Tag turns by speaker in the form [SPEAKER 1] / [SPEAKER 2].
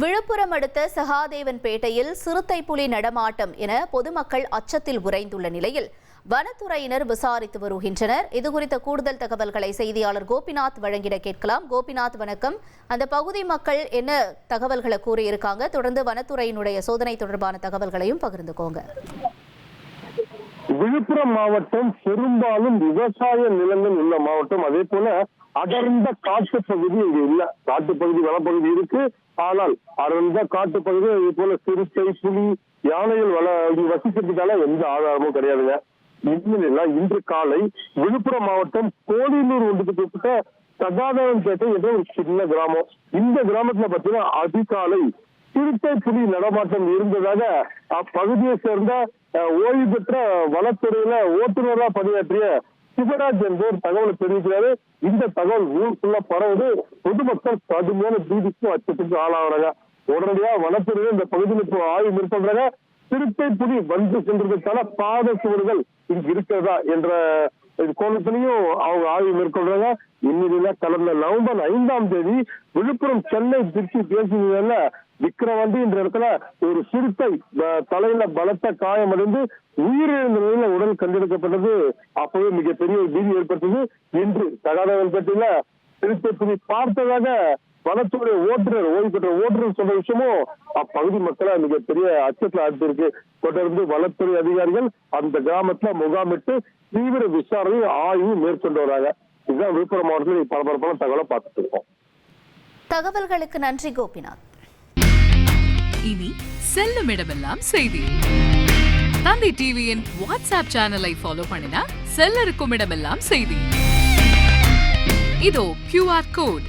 [SPEAKER 1] விழுப்புரம் அடுத்த சகாதேவன்பேட்டையில் சிறுத்தை புலி நடமாட்டம் என பொதுமக்கள் அச்சத்தில் உறைந்துள்ள நிலையில் வனத்துறையினர் விசாரித்து வருகின்றனர். இதுகுறித்த கூடுதல் தகவல்களை செய்தியாளர் கோபிநாத் வழங்கிட கேட்கலாம். கோபிநாத் வணக்கம். அந்த பகுதி மக்கள் என்ன தகவல்களை கூறியிருக்காங்க? தொடர்ந்து வனத்துறையினுடைய சோதனை தொடர்பான தகவல்களையும் பகிர்ந்துக்கோங்க.
[SPEAKER 2] விழுப்புரம் மாவட்டம் பெரும்பாலும் விவசாய நிலங்கள் உள்ள மாவட்டம். அதே போல அடர்ந்த காட்டு பகுதி இங்க இல்ல. காட்டு பகுதி வனப்பகுதி இருக்கு. ஆனால் அடர்ந்த காட்டு பகுதி அதே போல சிறுத்தை புலி யானைகள் வள இங்க வசிக்கிறதுக்கான எந்த ஆதாரமும் கிடையாதுங்க. இந்நிலையில இன்று காலை விழுப்புரம் மாவட்டம் கோடியலூர் ஒன்றுக்கு உட்பட்ட சகாதவன்பேட்டை என்ற ஒரு சின்ன கிராமம். இந்த கிராமத்துல பாத்தீங்கன்னா அதிகாலை சிறுத்தை புலி நடமாட்டம் இருந்ததாக அப்பகுதியை சேர்ந்த ஓய்வு பெற்ற வனத்துறையில ஓட்டுநரா பணியாற்றிய சிவராஜ் என்பவர் தகவலை தெரிவிக்கிறாரு. இந்த தகவல் ஊருக்குள்ள பரவுது. பொதுமக்கள் கடுமையான பீதிக்கும் அச்சத்துக்கும் ஆளாகிறாங்க. உடனடியா வனத்துறையில இந்த பகுதியில் இப்போ ஆய்வு மேற்கொள்றாங்க. சிறுத்தை புலி வந்து சென்றதற்கான பாத சுவடுகள் இங்கு இருக்கிறதா என்ற கோணத்திலையும் அவங்க ஆய்வு மேற்கொள்றாங்க. இந்நிலையில கடந்த நவம்பர் ஐந்தாம் தேதி விழுப்புரம் சென்னை திருச்சி பேசியதுல விக்ரவாண்டி என்ற இடத்துல ஒரு சிறுத்தை தலையில பலத்த காயமடைந்து உயிரிழந்த நிலையில உடல் கண்டெடுக்கப்பட்டது. அப்பவே மிகப்பெரிய பீதி ஏற்பட்டது. இன்று தகாதவன்பேட்டையில சிறுத்தை புலி பார்த்ததாக வனத்துறை ஓட்டுநர் ஓய்வு பெற்ற ஓட்டுநர் சொன்ன விஷயமும் அப்பகுதி மக்களை மிகப்பெரிய அச்சத்துல ஆழ்த்திருக்கு தொடர்ந்து வனத்துறை அதிகாரிகள் அந்த கிராமத்துல முகாமிட்டு தீவிர விசாரணை ஆய்வு மேற்கொண்டு வராங்க. இதுதான் விழுப்புரம் மாவட்டத்தில் பரபரப்பான தகவலை பார்த்துட்டு இருக்கோம்.
[SPEAKER 1] தகவல்களுக்கு நன்றி கோபிநாத்.
[SPEAKER 3] இனி செல்லும் இடமெல்லாம் செய்தி. தந்தை டிவியின் வாட்ஸ்அப் சேனலை ஃபாலோ பண்ணினா செல்ல இருக்கும் இடமெல்லாம் செய்தி. இதோ கியூஆர் கோட்